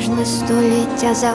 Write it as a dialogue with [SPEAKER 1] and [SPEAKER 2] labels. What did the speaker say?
[SPEAKER 1] бентежне століття за